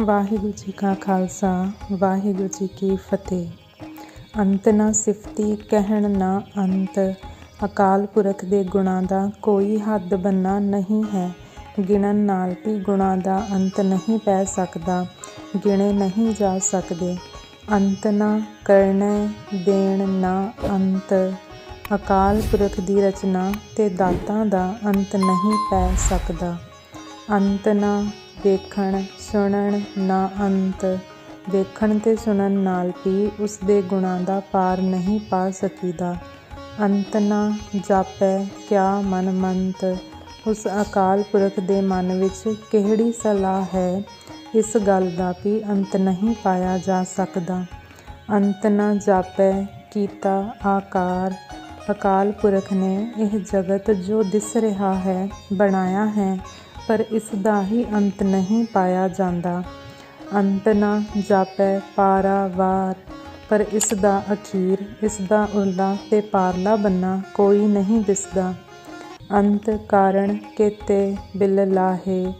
ਵਾਹਿਗੁਰੂ ਜੀ ਕਾ ਖਾਲਸਾ, ਵਾਹਿਗੁਰੂ ਜੀ ਕੀ ਫਤਿਹ। ਅੰਤ ਨਾ ਸਿਫਤੀ, ਕਹਿਣ ਨਾ ਅੰਤ। ਅਕਾਲ ਪੁਰਖ ਦੇ ਗੁਣਾਂ ਦਾ ਕੋਈ ਹੱਦ ਬੰਨਾ ਨਹੀਂ ਹੈ। ਗਿਣਨ ਨਾਲ ਵੀ ਗੁਣਾਂ ਦਾ ਅੰਤ ਨਹੀਂ ਪੈ ਸਕਦਾ, ਗਿਣੇ ਨਹੀਂ ਜਾ ਸਕਦੇ। ਅੰਤ ਨਾ ਕਰਨੇ, ਦੇਣ ਨਾ ਅੰਤ। ਅਕਾਲ ਪੁਰਖ ਦੀ ਰਚਨਾ ਤੇ ਦਾਤਾਂ ਦਾ ਅੰਤ ਨਹੀਂ ਪੈ ਸਕਦਾ। ਅੰਤ ਨਾ ਵੇਖਣ ਸੁਣਨ ਨਾ ਅੰਤ। ਵੇਖਣ ਤੇ ਸੁਣਨ ਨਾਲ ਵੀ ਉਸ ਦੇ ਗੁਣਾਂ ਦਾ ਪਾਰ ਨਹੀਂ ਪਾ ਸਕੀਦਾ। ਅੰਤ ਨਾ ਜਾਪੈ ਕਿਆ ਮਨ ਮੰਤ। ਉਸ ਅਕਾਲ ਪੁਰਖ ਦੇ ਮਨ ਵਿੱਚ ਕਿਹੜੀ ਸਲਾਹ ਹੈ? ਇਸ ਗੱਲ ਦਾ ਵੀ ਅੰਤ ਨਹੀਂ ਪਾਇਆ ਜਾ ਸਕਦਾ। ਅੰਤ ਨਾ ਜਾਪੈ ਕੀਤਾ ਆਕਾਰ। ਅਕਾਲ ਪੁਰਖ ਨੇ ਇਹ ਜਗਤ ਜੋ ਦਿਸ ਰਿਹਾ ਹੈ, ਬਣਾਇਆ ਹੈ ਪਰ ਇਸ ਦਾ ਹੀ ਅੰਤ ਨਹੀਂ ਪਾਇਆ ਜਾਂਦਾ। ਅੰਤ ਨਾ ਜਾਪੈ ਪਾਰਾਵਾਰ ਪਰ ਇਸ ਦਾ ਅਖੀਰ, ਇਸ ਦਾ ਉਰਲਾ ਤੇ ਪਾਰਲਾ ਬੰਨਾ ਕੋਈ ਨਹੀਂ ਦਿਸਦਾ। ਅੰਤ ਕਾਰਨ ਕੇਤੇ ਬਿਲ ਲਾਹੇ।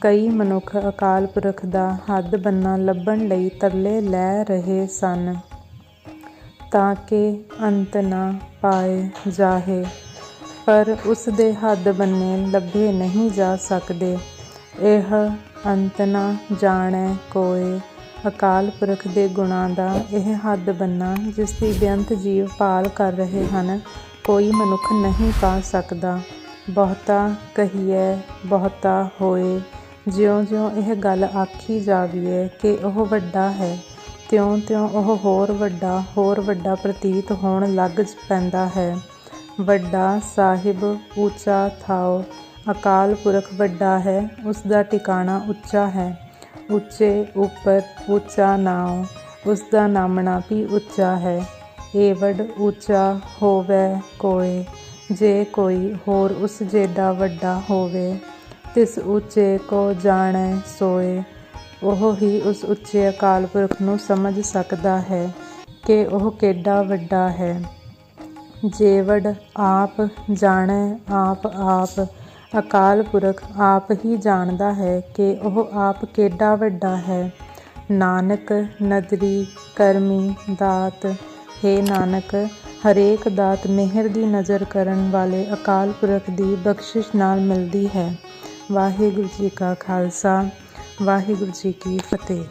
ਕਈ ਮਨੁੱਖ ਅਕਾਲ ਪੁਰਖ ਦਾ ਹੱਦ ਬੰਨਾ ਲੱਭਣ ਲਈ ਤਰਲੇ ਲੈ ਰਹੇ ਸਨ। ਤਾਂ ਕਿ ਅੰਤ ਨਾ ਪਾਏ ਜਾਹੇ। ਪਰ ਉਸ ਦੇ ਹੱਦ ਬੰਨੇ ਲੱਭੇ ਨਹੀਂ ਜਾ ਸਕਦੇ। ਇਹ ਅੰਤ ਨਾ ਜਾਣੈ ਕੋਏ। ਅਕਾਲ ਪੁਰਖ ਦੇ ਗੁਣਾਂ ਦਾ ਇਹ ਹੱਦ ਬੰਨਾ ਜਿਸ ਦੀ ਬੇਅੰਤ ਜੀਵ ਪਾਲ ਕਰ ਰਹੇ ਹਨ, ਕੋਈ ਮਨੁੱਖ ਨਹੀਂ ਪਾ ਸਕਦਾ। ਬਹੁਤਾ ਕਹੀਏ ਬਹੁਤਾ ਹੋਏ। ਜਿਉਂ-ਜਿਉਂ ਇਹ ਗੱਲ ਆਖੀ ਜਾਵੀਏ ਕਿ ਉਹ ਵੱਡਾ ਹੈ, ਤਿਉਂ-ਤਿਉਂ ਉਹ ਹੋਰ ਵੱਡਾ ਹੋਰ ਵੱਡਾ ਪ੍ਰਤੀਤ ਹੋਣ ਲੱਗ ਪੈਂਦਾ ਹੈ। ਵੱਡਾ ਸਾਹਿਬ ਉੱਚਾ ਥਾਓ ਅਕਾਲ ਪੁਰਖ ਵੱਡਾ ਹੈ, ਉਸ ਦਾ ਟਿਕਾਣਾ ਉੱਚਾ ਹੈ। ਉੱਚੇ ਉੱਪਰ ਉੱਚਾ ਨਾਉ, ਉਸ ਦਾ ਨਾਮਣਾ ਵੀ ਉੱਚਾ ਹੈ। ਏਵਡ ਉੱਚਾ ਹੋਵੇ ਕੋਏ, ਜੇ ਕੋਈ ਹੋਰ ਉਸ ਜੇਡਾ ਵੱਡਾ ਹੋਵੇ। ਤਿਸ ਉੱਚੇ ਕੋ ਜਾਣੈ ਸੋਏ, ਉਹ ਹੀ ਉਸ ਉੱਚੇ ਅਕਾਲ ਪੁਰਖ ਨੂੰ ਸਮਝ ਸਕਦਾ ਹੈ ਕਿ ਉਹ ਕਿੱਡਾ ਵੱਡਾ ਹੈ। ਜੇਵਡ ਆਪ ਜਾਣੈ, ਆਪ ਆਪ। ਅਕਾਲ ਪੁਰਖ ਆਪ ਹੀ ਜਾਣਦਾ ਹੈ ਕਿ ਉਹ ਆਪ ਕਿੱਡਾ ਵੱਡਾ ਹੈ। ਨਾਨਕ, ਨਦਰੀ, ਕਰਮੀ, ਦਾਤ। ਹੈ ਨਾਨਕ, ਹਰੇਕ ਦਾਤ ਮਿਹਰ ਦੀ ਨਜ਼ਰ ਕਰਨ ਵਾਲੇ ਅਕਾਲ ਪੁਰਖ ਦੀ ਬਖਸ਼ਿਸ਼ ਨਾਲ ਮਿਲਦੀ ਹੈ। ਵਾਹਿਗੁਰੂ ਜੀ ਕਾ ਖਾਲਸਾ, ਵਾਹਿਗੁਰੂ ਜੀ ਕੀ ਫਤਿਹ।